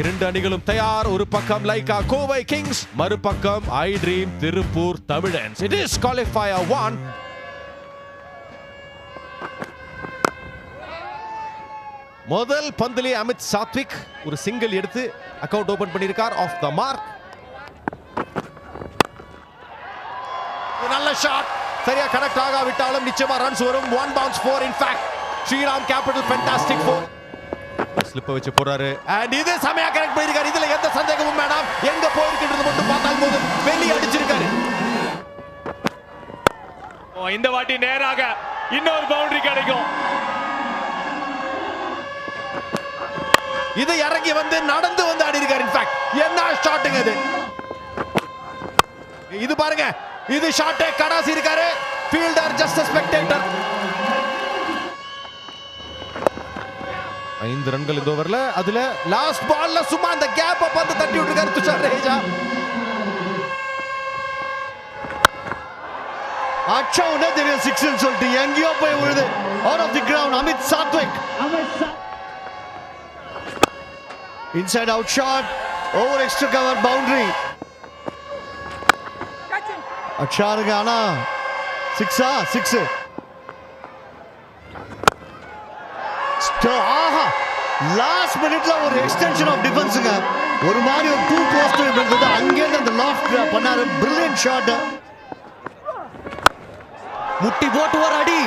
இரண்டு அணிகளும் தயார். ஒரு பக்கம் லைகா கோவை கிங்ஸ் மறுபக்கம் iDream Tiruppur Tamizhans it is qualifier one முதல் பந்திலே அமித் சாத்விக் ஒரு சிங்கிள் எடுத்து அக்கவுண்ட் ஓபன் பண்ணியிருக்கார். ஆஃப் த மார்க் நல்ல ஷாட் சரியா கனெக்ட் ஆகாவிட்டாலும் நிச்சயமா ரன்ஸ் வரும். One bounce four in fact Shriram capital fantastic four ஸ்லிப்பை வச்சு போறாரு அண்ட் இது செமையா கனெக்ட் பண்ணிருக்காரு இதுல எந்த சந்தேகமும் வேணாம். எங்க போயிருக்கின்றது மட்டும் பார்த்தால் போதும். வெளியே அடிச்சிருக்காரு. இந்த வாட்டி நேராக இன்னொரு பவுண்டரி கிடைக்கும். இது இறங்கி வந்து நடந்து வந்து ஆடி இருக்காரு. இன்ஃபேக்ட் என்ன ஷாட்டுங்க இது? இது பாருங்க. இது ஷாட்டே கடாசி இருக்காரு. ஃபீல்டர் ஜஸ்ட் ஸ்பெக்டேட்டர் ஐந்து ரன்கள் இந்த ஓவர்ல அதுல லாஸ்ட் பால்ல சும்மா அந்த கேப் வந்து தட்டி விட்டுருக்காரு துஷார் ரேஜா அடிச்ச உடனே தெரியும் சிக்ஸ்னு சொல்லிட்டு எங்கேயோ போய் விழுது. Out of the ground Amit Sathvik. Inside out shot over extra cover boundary அடிச்சாருங்க ஆனா சிக்ஸா சிக்ஸ் ஆஹா. லாஸ்ட் மினிட்ல ஒரு எக்ஸ்டென்ஷன் ஆஃப் டிஃபென்ஸுங்க ஒரு மாதிரி ஒரு டூ போஸ்ட் இருந்தது. அங்கேருந்து அந்த லாஃப்ட் பண்ணாரு. பிரில்லியன்ட் ஷாட் முட்டி போட்டு ஒரு அடி.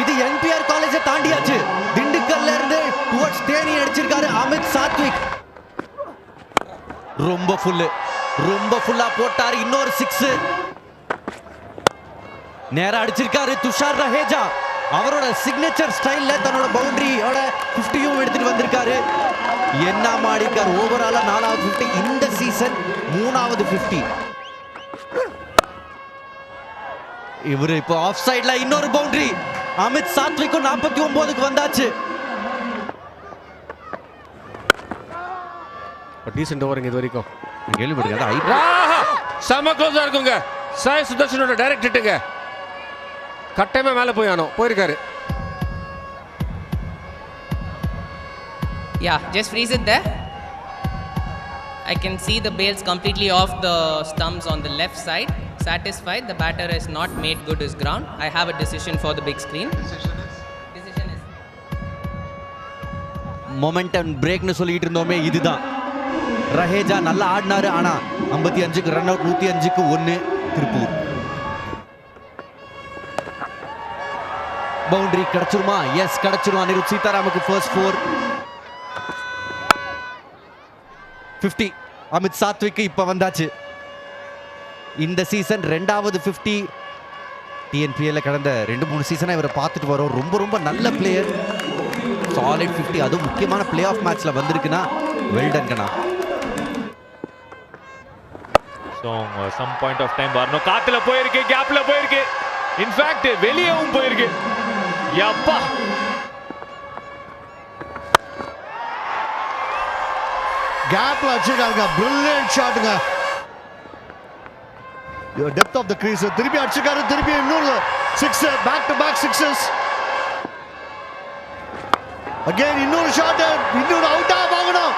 இது என்பிஆர் காலேஜை தாண்டியாச்சு. திண்டுக்கல்ல இருந்து டுவர்ட்ஸ் தேனி அடிச்சிருக்காரு அமித் சாத்விக். ரொம்ப ஃபுல்லு ரொம்ப ஃபுல்லா போட்டாரு. இன்னொரு சிக்ஸ் நேரா அடிச்சிருக்காரு துஷார் ரஹேஜா. அவரோட சிக்னேச்சர் ஸ்டைல்ல தன்னோட பவுண்டரியோட ஃபிஃப்டியும் எடுத்துட்டு வந்திருக்காரு. என்ன மாடிருக்காரு ஓவராலா நாலாவது ஃபிஃப்டி இந்த சீசன் மூணாவது ஃபிஃப்டி இவரு இப்போ ஆஃப் சைட்ல இன்னொரு பவுண்டரி அமித் சாத்விக்கும் நாற்பத்தி ஒன்பதுக்கு வந்தாச்சு. டீசென்ட் ஓவருங்க இது வரைக்கும். ஆஹா! செம க்ளோஸா இருக்குங்க. சாய் சுதர்ஷனோட டைரக்ட் ஹிட்டுங்க கட்டாயமா மேல போய் ஆனோம் போயிருக்காரு Yeah, just freeze it there. I can see the bales completely off the stumps on the left side. Satisfied, the batter has not made good his ground. I have a decision for the big screen. Decision is momentum பிரேக்னு சொல்லிட்டு இருந்தோமே இதுதான் ரஹேஜா நல்லா ஆடினாரு ஆனா ஐம்பத்தி அஞ்சுக்கு run out நூத்தி அஞ்சுக்கு ஒன்னு திருப்பூர் பவுண்டரி கிடைச்சிருமா? எஸ் கிடைச்சிரும்? அனிருத் சீதாராமுக்கு ஃபர்ஸ்ட் ஃபோர் 50 அமித் சாத்விக்கு இப்ப வந்தாச்சு. இந்த சீசன் ரெண்டாவது 50 டிஎன்பிஎல்ல கடந்த ரெண்டு மூணு சீசனாக இவரை பார்த்துட்டு வரோம். ரொம்ப ரொம்ப நல்ல பிளேயர் சாலிட் 50 அதுவும் முக்கியமான பிளே ஆஃப் மேட்ச்ல வந்திருக்குன்னா well done done. So some point of time வரணும் காத்துல போயிருக்கு கேப்ல போயிருக்கு. இன்ஃபேக்ட் வெளியவும் போயிருக்கு. யப்பா கேப்ல அடிச்சிருக்காங்க பிரில்லியன்ட் ஷாட்டுங்க டெப்த் ஆஃப் த கிரீஸ் திருப்பி அடிச்சிருக்காரு திருப்பி இன்னொரு six back to back sixes again இன்னொரு ஷாட் இன்னொரு அவுட்டா வாங்கணும்.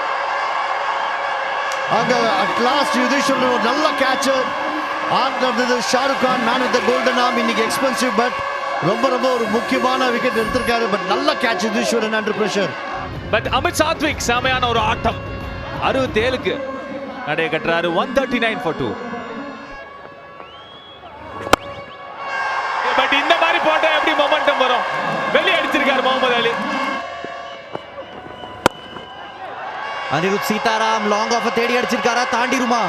அங்க அட் லாஸ்ட் யுதீஸ்வரன் ஒரு நல்ல கேட்ச் ஆர்ட் இருந்தது Shahrukh Khan man with golden arm இன்னைக்கு எக்ஸ்பென்சிவ் பட் ரொம்ப ரொம்ப ஒரு முக்கியமான விக்கெட் எடுத்திருக்காரு. பட் நல்ல catch Yutheeswaran under pressure but Amit Sathvik செமையான ஒரு ஆட்டம். அறுபத்தேழுக்கு நடைய கட்டுறாரு. One thirty nine for two but இந்த மாதிரி போட்டா எப்படி மொமெண்டம் வரும்? வெளியே அடிச்சிருக்காரு முகமது அலி. அனிருத் சீதாராம் லாங் ஆஃப் தேடி அடிச்சிருக்காரா? தாண்டிருமா?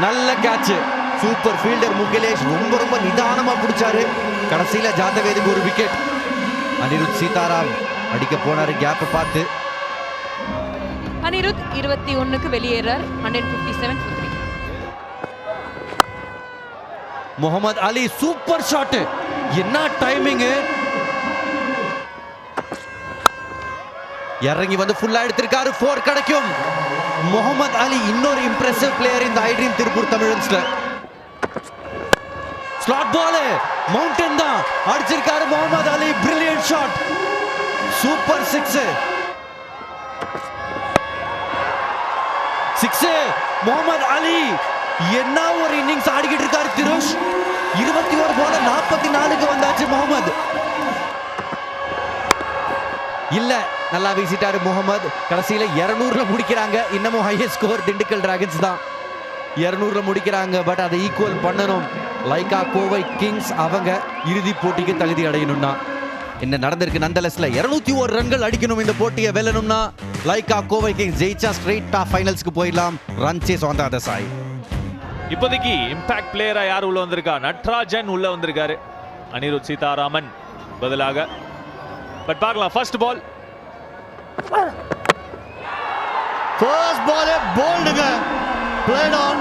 நல்ல கேட்ச் சூப்பர் ஃபீல்டர் முகிலேஷ் ரொம்ப ரொம்ப நிதானமா பிடிச்சாரு. கடைசியில ஜாதவேதுக்கு ஒரு விக்கெட் அனிருத் சீதாராம் அடிக்க போனாரு கேப்பை பார்த்து. அனிருத் இருபத்தி ஒன்னுக்கு வெளியேறார் hundred fifty seven Mohammed Ali super shot என்ன டைமிங் இறங்கி வந்து ஃபுல்லா எடுத்திருக்காரு ஃபோர் கிடைக்கும். முகமது அலி இன்னொரு இம்ப்ரெசிவ் பிளேயர் இந்த ஐட்ரீம் திருப்பூர் தமிழன்ஸ்ல ஸ்லாட் பால் மவுண்டன் தான் அடிச்சிருக்காரு Mohammed Ali brilliant shot super six six Mohammed Ali என்ன ஒரு இன்னிங்ஸ் ஆடிக்கிட்டு இருக்காரு திருஷ்? இருபத்தி ஒரு போல நாற்பத்தி நாலுக்கு வந்தாச்சு முகமது. இல்ல நல்லா வீசிட்டாரு முகமது. கடைசியில இருநூறுல முடிக்கிறாங்க. இன்னமும் ஹையஸ்ட் ஸ்கோர் திண்டுக்கல் டிராகன்ஸ் தான். இருநூறுல முடிக்கிறாங்க பட் அதை ஈக்குவல் பண்ணணும். லைக்கா கோவை கிங்ஸ் அவங்க இறுதி போட்டிக்கு தகுதி அடையணும்னா. என்ன நடந்திருக்கு நந்தலஸ்ல? இருநூத்தி ஒரு ரன்கள் அடிக்கணும் இந்த போட்டியை வெல்லணும்னா. லைக்கா கோவை கிங்ஸ் ஜெயிச்சா ஸ்ட்ரெயிட்டா ஃபைனல்ஸ்க்கு போயிடலாம் run chase on the other side இப்போதைக்கு இம்பாக்ட் பிளேயரா யார் உள்ள வந்திருக்கா? நட்ராஜன் உள்ள வந்திருக்காரு. அனிருத் சீதாராமன் பதிலாக. பட் பார்க்கலாம் ஃபர்ஸ்ட் பால் ஃபர்ஸ்ட் பாலே போல்டுங்க பிளேட் ஆன்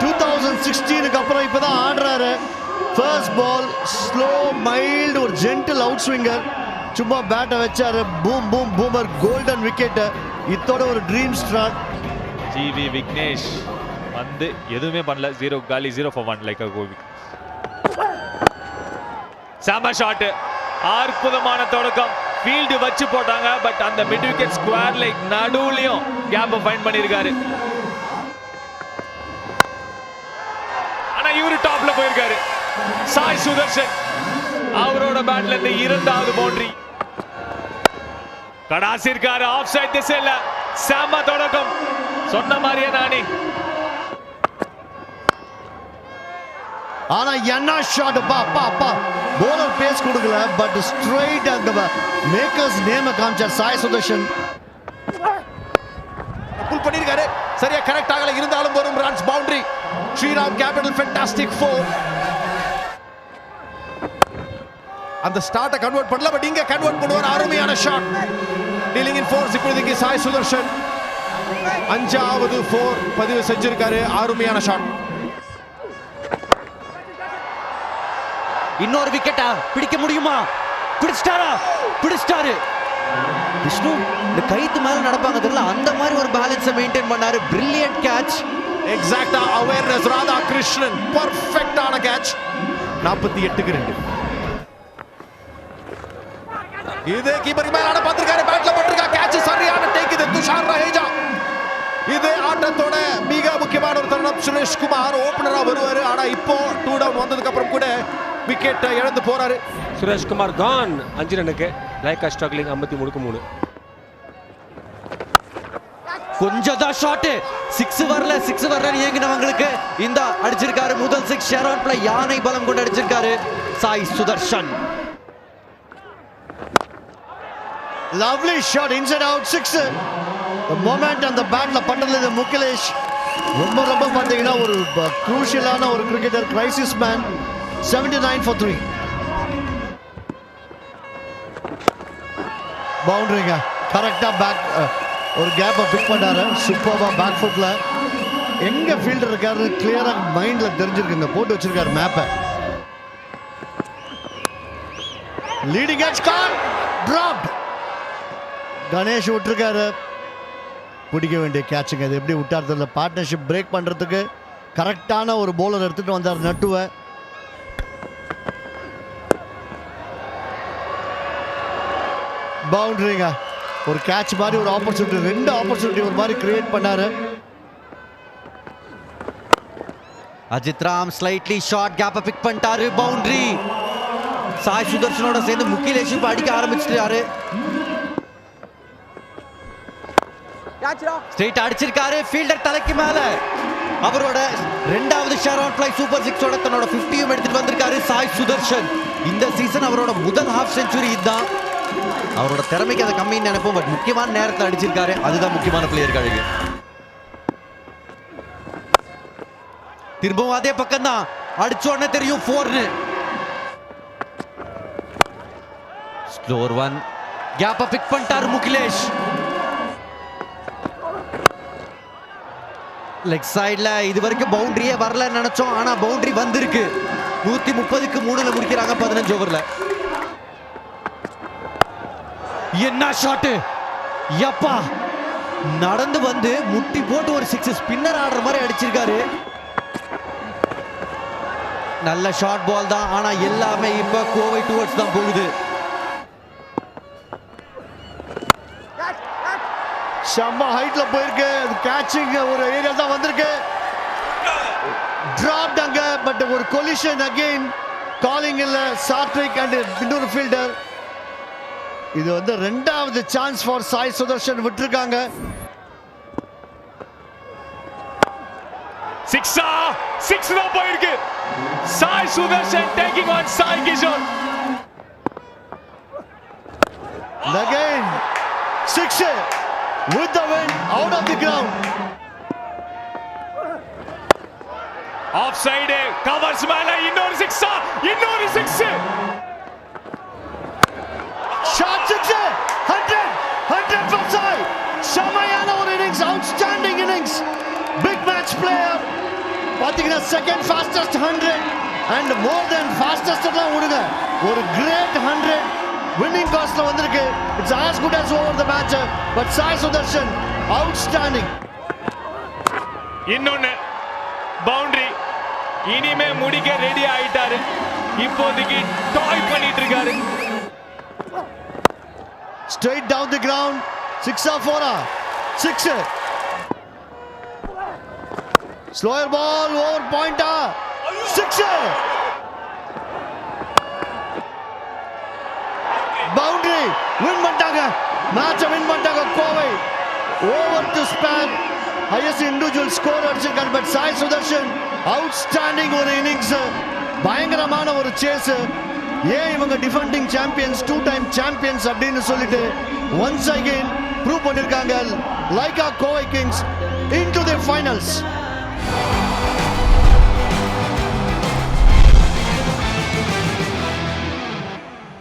டூ தௌசண்ட் சிக்ஸ்டீனுக்கு அப்புறம் இப்போ தான் ஆடுறாரு. ஃபர்ஸ்ட் பால் ஸ்லோ மைல்டு ஒரு ஜென்டில் அவுட் ஸ்விங்கர் சும்மா பேட்டை வச்சாரு. Boom boom boomer golden wicket இத்தோட ஒரு ட்ரீம் ஸ்டார்ட் ஜிவி விக்னேஷ் வந்து எதுவுமே பண்ணல. ஜீரோ காலி ஜீரோ ஃபார் ஒன் லைக் கோவி செம ஷாட்டு அற்புதமான தொடக்கம். ஃபீல்டு வச்சு போட்டாங்க. பட் அந்த மிட் விக்கெட் ஸ்கொயர் லைக் நடுவுலையும் கேப்பை ஃபைண்ட் பண்ணியிருக்காரு ஆனா இவரு டாப்ல போயிருக்காரு. சாய் சுதர்ஷன். அவரோட பேட்ல இருந்து இரண்டாவது பவுண்டரி கடாசி இருக்காரு. ஆஃப் சைட் திசையில செம தொடக்கம். சொன்ன மாதிரியே நானி. ஆனா என்ன ஷாட் அப்பா அப்பா அப்பா போலர் பேஸ் கொடுக்கல பட் ஸ்ட்ரைட் அந்த மேக்கர்ஸ் நேம காமிச்சார் சாய் சுதர்ஷன். புல் பண்ணிருக்காரு. சரியா கரெக்ட் ஆகல. இருந்தாலும் வரும் runs boundary Sriram capital fantastic four அந்த ஸ்டார்ட்டை கன்வெர்ட் பண்ணல பட் இங்க கன்வெர்ட் பண்ணுவார். அருமையான ஷாட் டீலிங் இன் ஃபோர்ஸ் இப்பொழுதுக்கு சாய் சுதர்ஷன். அஞ்சாவது ஃபோர் பதிவு செஞ்சிருக்காரு. அருமையான ஷாட் இன்னொரு விக்கெட்டா பிடிக்க முடியுமா? பிடிச்சிட்டாரா? பிடிச்சிட்டாரு. விஷ்ணு இந்த கைத்து மேல நடப்பாங்க தெரியல அந்த மாதிரி ஒரு பேலன்ஸை மெயின்டைன் பண்ணாரு. பிரில்லியன்ட் கேட்ச் எக்ஸாக்டா அவேர்னஸ் ராதா கிருஷ்ணன் பர்ஃபெக்டான கேட்ச் நாற்பத்தி எட்டுக்கு ரெண்டு. இது கீப்பருக்கு மேல ஆட பார்த்திருக்காரு. பேட்ல பட்டிருக்கா. கேட்ச் சரியான டேக் இது. துஷார் ரஹேஜா. இது ஆட்டத்தோட மிக முக்கியமான ஒரு தருணம். சுரேஷ் குமார் ஓபனரா வருவாரு. ஆனா இப்போ டூ டவுன் வந்ததுக்கு அப்புறம் கூட விக்கெட் இழந்து போறாரு. சுரேஷ் குமார் கான் அஞ்சு ரன்னுக்கு லைக்கா ஸ்ட்ரகிளிங் ஐம்பத்தி மூணுக்கு மூணு. கொஞ்சம் தான் ஷாட் சிக்ஸ் வரல சிக்ஸ் வரல இயங்கினவங்களுக்கு இந்த அடிச்சிருக்காரு முதல் சிக்ஸ் ஷெரான் பிளே யானை பலம் கொண்டு அடிச்சிருக்காரு. Sai Sudharsan. Lovely shot inside out six moment அந்த பேட்ல பண்ணதுல இது முகிலேஷ் ரொம்ப ரொம்ப பார்த்தீங்கன்னா ஒரு குரூஷியலான ஒரு cricketer crisis man seventy nine for three பவுண்டரிங்க கரெக்டாக பேக் ஒரு கேப்பை பிக் பண்ணாரு சூப்பராக பேக் ஃபுட்டில் எங்கே ஃபீல்டர் இருக்காரு கிளியராக மைண்டில் தெரிஞ்சிருக்குங்க போட்டு வச்சிருக்காரு மேப்பை லீடிங் கேட்ச் கான் டிராப்ட் கணேஷ் விட்டுருக்காரு. பிடிக்க வேண்டிய கேட்சுங்க அது எப்படி விட்டார் தெரியல. பார்ட்னர்ஷிப் பிரேக் பண்ணுறதுக்கு கரெக்டான ஒரு போலர் எடுத்துகிட்டு வந்தார் நட்டுவை. பவுண்டரிங்க ஒரு கேட்ச் மாதிரி ஒரு ஆப்பர்ச்சுனிட்டி ரெண்டு ஆப்பர்ச்சுனிட்டி ஒரு மாதிரி கிரியேட் பண்ணாரு. அஜித் ராம் ஸ்லைட்லி ஷார்ட் கேப்பை பிக் பண்ணிட்டாரு பவுண்டரி சாய் சுதர்ஷனோட சேர்ந்து முக்கிலேஷ் இப்ப அடிக்க ஆரம்பிச்சிட்டாரு. ஸ்ட்ரெயிட் அடிச்சிருக்காரு ஃபீல்டர் தலைக்கு மேல. அவரோட ரெண்டாவது ஷேர் அவுட் ஃபிளை சூப்பர் சிக்ஸோட தன்னோட 50யும் எடுத்துட்டு வந்திருக்காரு சாய் சுதர்ஷன். இந்த சீசன் அவரோட முதல் ஹாஃப் செஞ்சுரி இதுதான். அவரோட திறமைக்கு அதை கம்மின்னு நினைப்போம் பட் முக்கியமான நேரத்தில் அடிச்சிருக்காரு. அதுதான் முக்கியமான பிளேயர் கழுகு. திரும்பவும் அதே பக்கம் தான் அடிச்ச உடனே தெரியும் ஃபோர்னு ஸ்லோர் ஒன் கேப்பை பிக் பண்ணிட்டாரு முகிலேஷ். லெக் சைட்ல இது வரைக்கும் பவுண்டரியே வரலன்னு நினைச்சோம் ஆனா பவுண்டரி வந்திருக்கு. நூத்தி முப்பதுக்கு மூணுல முடிக்கிறாங்க பதினஞ்சு ஓவர்ல என்ன ஷாட்டு எப்பா? நடந்து வந்து முட்டி போட்டு ஒரு சிக்ஸ் ஸ்பின்னர் ஆடுற மாதிரி அடிச்சிருக்காரு. நல்ல ஷார்ட் பால் தான். ஆனா எல்லாமே இப்ப கோவை டுவர்ட்ஸ் தான் போகுது. செம்ம ஹைட்ல போயிருக்கு. அது கேட்சிங் ஒரு ஏரியா தான் வந்திருக்கு. டிராப்ட் அங்க பட் ஒரு கொலிஷன் அகைன் காலிங் இல்ல சாட்ரிக் அண்ட் இன்னொரு ஃபீல்டர் இது வந்து ரெண்டாவது சான்ஸ் ஃபார் சாய் சுதர்ஷன் விட்டுருக்காங்க. சிக்ஸா சிக்ஸ் தான் போயிருக்கு. Sai Sudharsan taking on Sai Kishore. Again, six with the win out of the ground. Off side covers மேல இன்னொரு சிக்ஸா இன்னொரு six Shot six, hundred, hundred from Sai. செமையான ஒரு innings outstanding innings match player பாத்தீங்கன்னா second fastest hundred and more then fastest எல்லாம் விடுங்க ஒரு கிரேட் ஹண்ட்ரட் வின்னிங் காஸ்ட்ல வந்திருக்கு. It's as good as over the match but Sai Sudharsan outstanding இன்னொன்னு boundary இனிமே முடிக்க ரெடி ஆயிட்டாரு. இப்போதைக்கு டாய் பண்ணிட்டு இருக்காரு. Straight down the ground. Six or four. Slower ball over பாயிண்டா pointer. பவுண்டரி வின் பண்ணிட்டாங்க. மேட்சை வின் பண்ணிட்டாங்க Kovai. Over to span highest individual score அடிச்சிருக்காரு பட் சாய் சுதர்ஷன் அவுட்ஸ்டாண்டிங் ஒரு இன்னிங்ஸ் பயங்கரமான ஒரு சேஸ் ஏன் இவங்க defending champions two time champions அப்படின்னு சொல்லிட்டு ஒன்ஸ் அகெயின் ப்ரூவ் பண்ணியிருக்காங்க like a Kovai kings into the finals